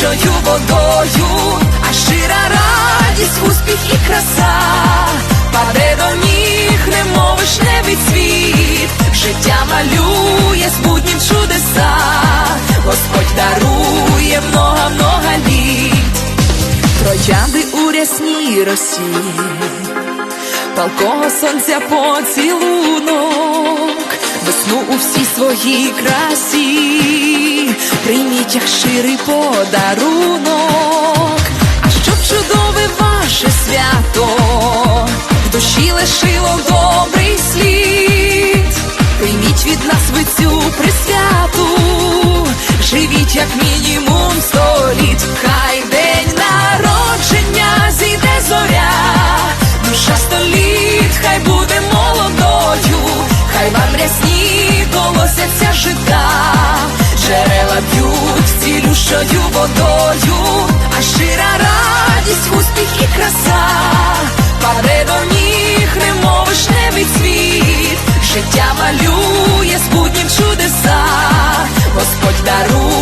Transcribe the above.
цілющою водою, а щира радість, успіх і краса, паде до ніг, немов вишневий цвіт, життя малює з буднім чудеса, Господь дарує много-много літ, троянди у рясній росі, палкого сонця поцілунок, весну у всій своїй красі, прийміть як щирий подарунок, а щоб чудове ваше свято, в душі лишило добрий слід, прийміть від нас ви цю присвяту, живіть як мінімум сто літ, хай день народження зійде зоря, душа століт, хай буде молодою, хай вам рясні колосяться жита, джерела б'ють цілющою водою, а щира радість, успіх і краса, паде до ніг, немов цвіт, життя малює з буднім чудеса, Господь дарує.